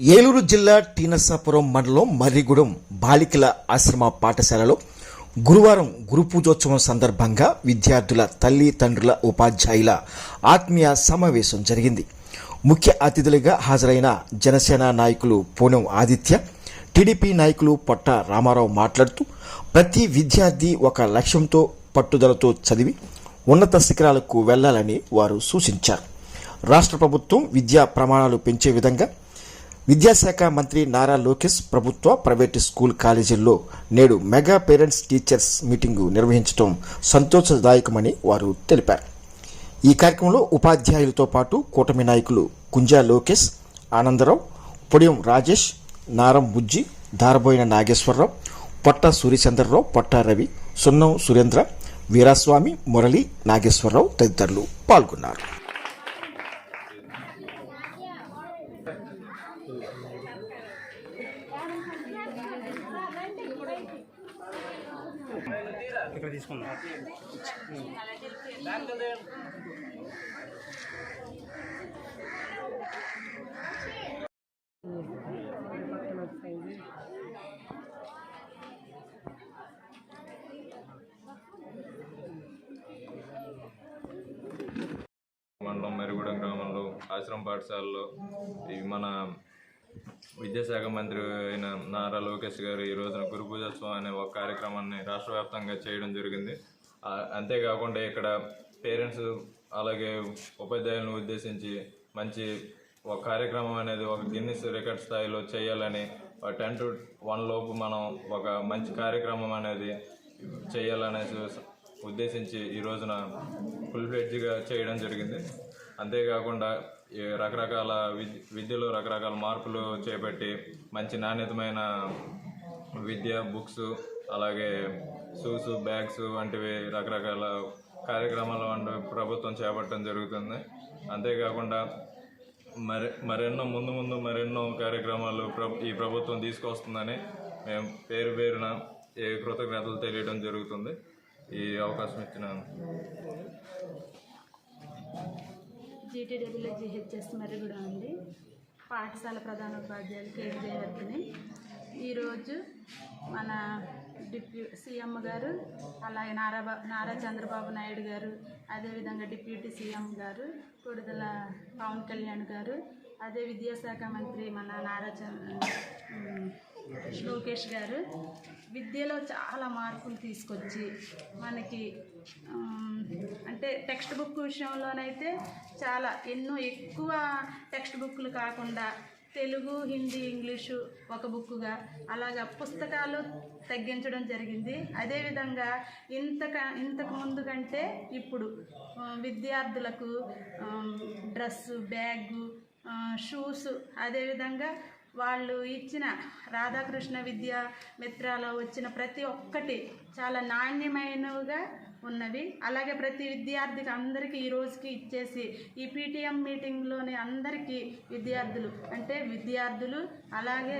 ఏలూరు జిల్లా టీనసాపురం మండలం మర్రిగూడెం బాలికల ఆశ్రమ పాఠశాలలో గురువారం గురు పూజోత్సవం సందర్భంగా విద్యార్థుల తల్లి తండ్రుల ఉపాధ్యాయుల ఆత్మీయ సమావేశం జరిగింది. ముఖ్య అతిథులుగా హాజరైన జనసేన నాయకులు పూనం ఆదిత్య టీడీపీ నాయకులు పొట్ట రామారావు మాట్లాడుతూ ప్రతి విద్యార్థి ఒక లక్ష్యంతో పట్టుదలతో చదివి ఉన్నత శిఖరాలకు వెళ్ళాలని వారు సూచించారు. రాష్ట్ర ప్రభుత్వం విద్యా ప్రమాణాలు పెంచే విధంగా విద్యాశాఖ మంత్రి నారా లోకేష్ ప్రభుత్వ ప్రైవేటు స్కూల్ కాలేజీల్లో నేడు మెగా పేరెంట్స్ టీచర్స్ మీటింగు నిర్వహించడం సంతోషదాయకమని వారు తెలిపారు. ఈ కార్యక్రమంలో ఉపాధ్యాయులతో పాటు కూటమి నాయకులు కుంజా లోకేష్ ఆనందరావు పొడియం రాజేష్ నారం బుజ్జి దారబోయిన నాగేశ్వరరావు పొట్ట సూర్యచంద్రరావు పొట్ట రవి సున్నం సురేంద్ర వీరాస్వామి మురళి నాగేశ్వరరావు తదితరులు పాల్గొన్నారు. ఇక్కడ తీసుకుందాం. మండలం మెరుగుడెం గ్రామంలో ఆశ్రమ పాఠశాలలో ఇవి మన విద్యాశాఖ మంత్రి అయిన నారా లోకేష్ గారు ఈ రోజున గురు పూజోత్సవం అనే ఒక కార్యక్రమాన్ని రాష్ట్ర వ్యాప్తంగా చేయడం జరిగింది. అంతేకాకుండా ఇక్కడ పేరెంట్స్ అలాగే ఉపాధ్యాయులను ఉద్దేశించి మంచి ఒక కార్యక్రమం అనేది ఒక గిన్నిస్ రికార్డ్ స్థాయిలో చేయాలని టెన్ టు వన్ లోపు మనం ఒక మంచి కార్యక్రమం అనేది చేయాలనేసి ఉద్దేశించి ఈ రోజున ఫుల్ ఫ్లెడ్జ్గా చేయడం జరిగింది. అంతేకాకుండా రకరకాల విద్య విద్యలో రకరకాల మార్పులు చేపట్టి మంచి నాణ్యతమైన విద్య బుక్స్ అలాగే షూస్ బ్యాగ్స్ వంటివి రకరకాల కార్యక్రమాలు వంటి ప్రభుత్వం చేపట్టడం జరుగుతుంది. అంతేకాకుండా మరి మరెన్నో ముందు ముందు మరెన్నో కార్యక్రమాలు ఈ ప్రభుత్వం తీసుకొస్తుందని మేము పేరు పేరున ఈ కృతజ్ఞతలు తెలియడం జరుగుతుంది. ఈ అవకాశం ఇచ్చిన జీటీడబ్ల్యూలో జిహెచ్ఎస్ మర్రిగూడ అండి. పాఠశాల ప్రధానోపాధ్యాయులు కేజీ జయవర్ధిని. ఈరోజు మన డిప్యూ సీఎం గారు అలాగే నారాబా నారా చంద్రబాబు నాయుడు గారు అదేవిధంగా డిప్యూటీ సీఎం గారు కొడుదల పవన్ కళ్యాణ్ గారు అదే విద్యాశాఖ మంత్రి మన నారా చంద్ర లోకేష్ గారు విద్యలో చాలా మార్పులు తీసుకొచ్చి మనకి అంటే టెక్స్ట్ బుక్ విషయంలోనైతే చాలా ఎన్నో ఎక్కువ టెక్స్ట్ బుక్లు కాకుండా తెలుగు హిందీ ఇంగ్లీషు ఒక బుక్కుగా అలాగా పుస్తకాలు తగ్గించడం జరిగింది. అదేవిధంగా ఇంతక ఇంతకు ముందు కంటే ఇప్పుడు విద్యార్థులకు డ్రెస్సు బ్యాగు షూస్ అదేవిధంగా వాళ్ళు ఇచ్చిన రాధాకృష్ణ విద్యా మిత్రాలో వచ్చిన ప్రతి ఒక్కటి చాలా నాణ్యమైనవిగా ఉన్నవి. అలాగే ప్రతి విద్యార్థికి అందరికీ ఈ రోజుకి ఇచ్చేసి ఈ పీటీఎం మీటింగ్లోని అందరికీ విద్యార్థులు అంటే విద్యార్థులు అలాగే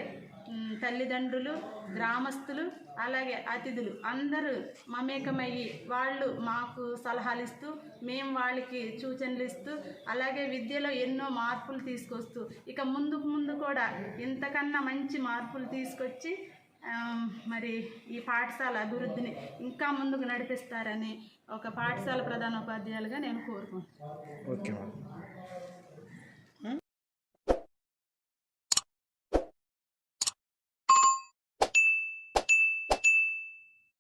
తల్లిదండ్రులు గ్రామస్తులు అలాగే అతిథులు అందరూ మమేకమయ్యి వాళ్ళు మాకు సలహాలు ఇస్తూ మేము వాళ్ళకి సూచనలు ఇస్తూ అలాగే విద్యలో ఎన్నో మార్పులు తీసుకొస్తూ ఇక ముందుకు ముందు కూడా ఇంతకన్నా మంచి మార్పులు తీసుకొచ్చి మరి ఈ పాఠశాల అభివృద్ధిని ఇంకా ముందుకు నడిపిస్తారని ఒక పాఠశాల ప్రధానోపాధ్యాయులుగా నేను కోరుకుంటున్నాను.